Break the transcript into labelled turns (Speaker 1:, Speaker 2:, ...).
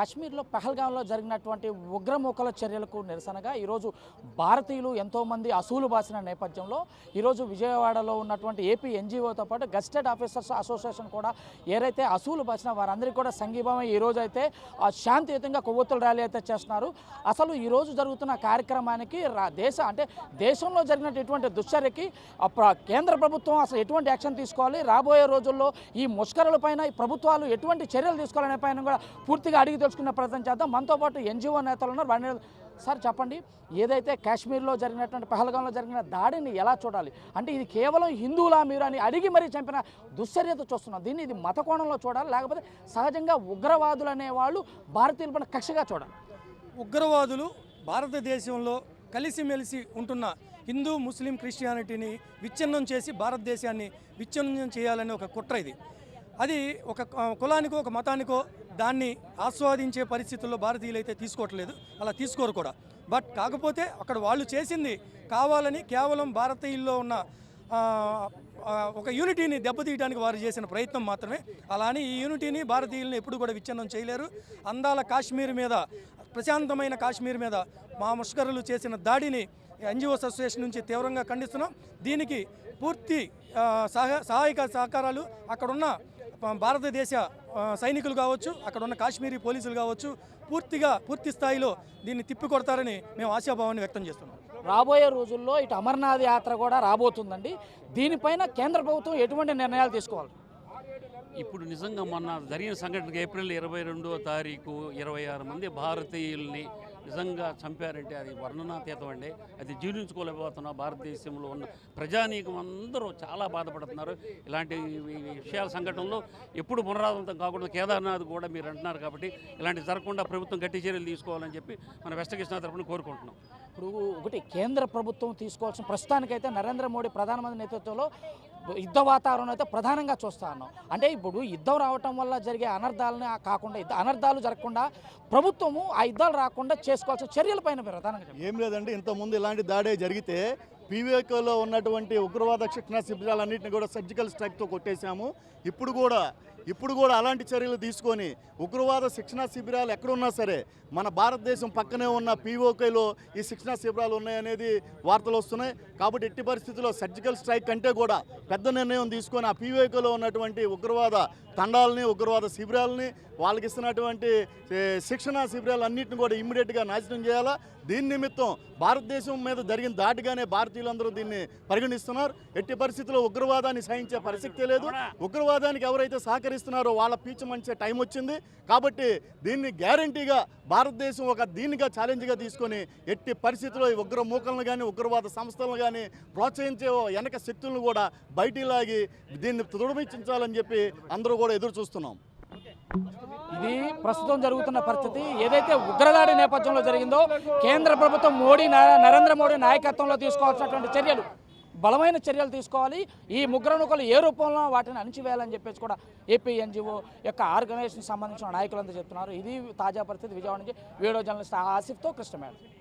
Speaker 1: కశ్మీర్లో పహల్గాంలో జరిగినటువంటి ఉగ్రమూకల చర్యలకు నిరసనగా ఈరోజు భారతీయులు ఎంతోమంది అసూలు బాసిన నేపథ్యంలో ఈరోజు విజయవాడలో ఉన్నటువంటి ఏపీ ఎన్జిఓతో పాటు గస్టెడ్ ఆఫీసర్స్ అసోసియేషన్ కూడా ఏదైతే అసూలు బాసిన వారందరికీ కూడా సంఘీభావం ఈరోజు అయితే శాంతియుతంగా కొవ్వొత్తుల ర్యాలీ అయితే చేస్తున్నారు. అసలు ఈరోజు జరుగుతున్న కార్యక్రమానికి రా- దేశ అంటే దేశంలో జరిగినటువంటి దుశ్చర్యకి కేంద్ర ప్రభుత్వం అసలు ఎటువంటి యాక్షన్ తీసుకోవాలి? రాబోయే రోజుల్లో ఈ ముష్కరలపైన ఈ ప్రభుత్వాలు ఎటువంటి చర్యలు తీసుకోవాలనే పైన కూడా పూర్తిగా అడిగి తెలుసుకునే ప్రయత్నం చేద్దాం. మనతో పాటు ఎన్జిఓ నేతలు ఉన్నారు. వారిని సార్ చెప్పండి ఏదైతే కాశ్మీర్లో జరిగినటువంటి పహల్గాంలో జరిగిన దాడిని ఎలా చూడాలి? అంటే ఇది కేవలం హిందువులా మీరు అని అడిగి మరీ చంపిన దుశ్చర్యత చూస్తున్నాం. దీన్ని ఇది మత కోణంలో చూడాలి. లేకపోతే సహజంగా ఉగ్రవాదులు అనేవాళ్ళు భారతీయుల పైన కక్షగా చూడాలి.
Speaker 2: ఉగ్రవాదులు భారతదేశంలో కలిసిమెలిసి ఉంటున్న హిందూ ముస్లిం క్రిస్టియానిటీని విచ్ఛిన్నం చేసి భారతదేశాన్ని విచ్ఛిన్నం చేయాలనే ఒక కుట్ర ఇది. అది ఒక కులానికో ఒక మతానికో దాన్ని ఆస్వాదించే పరిస్థితుల్లో భారతీయులు అయితే తీసుకోవట్లేదు. అలా తీసుకోరు కూడా. బట్ కాకపోతే అక్కడ వాళ్ళు చేసింది కావాలని కేవలం భారతీయుల్లో ఉన్న ఒక యూనిటీని దెబ్బతీయడానికి వారు చేసిన ప్రయత్నం మాత్రమే. అలానే ఈ యూనిటీని భారతీయులను ఎప్పుడు కూడా విచ్ఛిన్నం చేయలేరు. అందాల కాశ్మీర్ మీద ప్రశాంతమైన కాశ్మీర్ మీద మా ముష్కరులు చేసిన దాడిని ఎన్జిఓస్ అసోసియేషన్ నుంచి తీవ్రంగా ఖండిస్తున్నాం. దీనికి పూర్తి సహాయక సహకారాలు అక్కడున్న భారతదేశ సైనికులు కావచ్చు అక్కడ ఉన్న కాశ్మీరీ పోలీసులు కావచ్చు పూర్తిగా పూర్తి స్థాయిలో దీన్ని తిప్పికొడతారని మేము ఆశాభావాన్ని వ్యక్తం చేస్తున్నాం.
Speaker 1: రాబోయే రోజుల్లో ఇటు అమర్నాథ్ యాత్ర కూడా రాబోతుందండి. దీనిపైన కేంద్ర ప్రభుత్వం ఎటువంటి నిర్ణయాలు తీసుకోవాలి?
Speaker 3: ఇప్పుడు నిజంగా మొన్న జరిగిన సంఘటనకి ఏప్రిల్ ఇరవై రెండవ తారీఖు ఇరవై ఆరు మంది భారతీయుల్ని నిజంగా చంపారంటే అది వర్ణనాతీతం అండి. అది జీర్ణించుకోలేకపోతున్న. భారతదేశంలో ఉన్న ప్రజానీకం అందరూ చాలా బాధపడుతున్నారు. ఇలాంటి విషయాల సంఘటనలో ఎప్పుడు పునరావృతం కాకుండా కేదార్నాథ్ కూడా మీరు అంటున్నారు కాబట్టి ఇలాంటి జరగకుండా ప్రభుత్వం గట్టి చర్యలు తీసుకోవాలని చెప్పి మన వెస్టకృష్ణ తరఫున కోరుకుంటున్నాం.
Speaker 1: ఇప్పుడు ఒకటి కేంద్ర ప్రభుత్వం తీసుకోవాల్సిన ప్రస్తుతానికైతే నరేంద్ర మోడీ ప్రధానమంత్రి నేతృత్వంలో యుద్ధ వాతావరణం అయితే ప్రధానంగా చూస్తా ఉన్నాం. అంటే ఇప్పుడు యుద్ధం రావటం వల్ల జరిగే అనర్థాలని కాకుండా అనర్థాలు జరగకుండా ప్రభుత్వము ఆ యుద్ధాలు రాకుండా చేసుకోవాల్సిన చర్యలపైన ప్రధానంగా
Speaker 4: ఏం లేదండి ఇంతకుముందు ఇలాంటి దాడే జరిగితే పీవీకేలో ఉన్నటువంటి ఉగ్రవాద శిక్షణ శిబిరాలన్నింటినీ కూడా సర్జికల్ స్ట్రైక్తో కొట్టేశాము. ఇప్పుడు కూడా ఇప్పుడు కూడా అలాంటి చర్యలు తీసుకొని ఉగ్రవాద శిక్షణ శిబిరాలు ఎక్కడున్నా సరే మన భారతదేశం పక్కనే ఉన్న పీఓకేలో ఈ శిక్షణ శిబిరాలు ఉన్నాయనేది వార్తలు వస్తున్నాయి. కాబట్టి ఎట్టి పరిస్థితుల్లో సర్జికల్ స్ట్రైక్ కంటే కూడా పెద్ద నిర్ణయం తీసుకొని ఆ పీఓకేలో ఉన్నటువంటి ఉగ్రవాద తండాలని ఉగ్రవాద శిబిరాలని వాళ్ళకి ఇస్తున్నటువంటి శిక్షణ శిబిరాలు అన్నింటిని కూడా ఇమ్మీడియట్గా నాశనం చేయాలా? దీని నిమిత్తం భారతదేశం మీద జరిగిన దాటిగానే భారతీయులందరూ దీన్ని పరిగణిస్తున్నారు. ఎట్టి పరిస్థితుల్లో ఉగ్రవాదాన్ని సహించే పరిస్థితి లేదు. ఉగ్రవాదానికి ఎవరైతే సహకరిస్తున్నారో వాళ్ళ పీచు మంచే టైం వచ్చింది. కాబట్టి దీన్ని గ్యారంటీగా భారతదేశం ఒక దీనిగా ఛాలెంజ్గా తీసుకొని ఎట్టి పరిస్థితుల్లో ఈ ఉగ్ర మూకలను కానీ ఉగ్రవాద సంస్థలను కానీ ప్రోత్సహించే వెనక శక్తులను కూడా బయటికి లాగి దీన్ని తుడమించాలని చెప్పి అందరూ కూడా ఎదురు చూస్తున్నాం.
Speaker 1: ఇది ప్రస్తుతం జరుగుతున్న పరిస్థితి. ఏదైతే ఉగ్రదాడి నేపథ్యంలో జరిగిందో కేంద్ర ప్రభుత్వం మోడీ నరేంద్ర మోడీ నాయకత్వంలో తీసుకోవాల్సినటువంటి చర్యలు. బలమైన చర్యలు తీసుకోవాలి. ఈ ముగ్గురనుకలు ఏ రూపంలో వాటిని అణిచివేయాలని చెప్పేసి కూడా ఏపీ ఎన్జిఓ యొక్క ఆర్గనైజేషన్ సంబంధించిన నాయకులంతా చెప్తున్నారు. ఇది తాజా పరిస్థితి. విజయవాడ నుంచి వీడియో జర్నలిస్ట్ ఆసిఫ్తో కృష్ణమేడం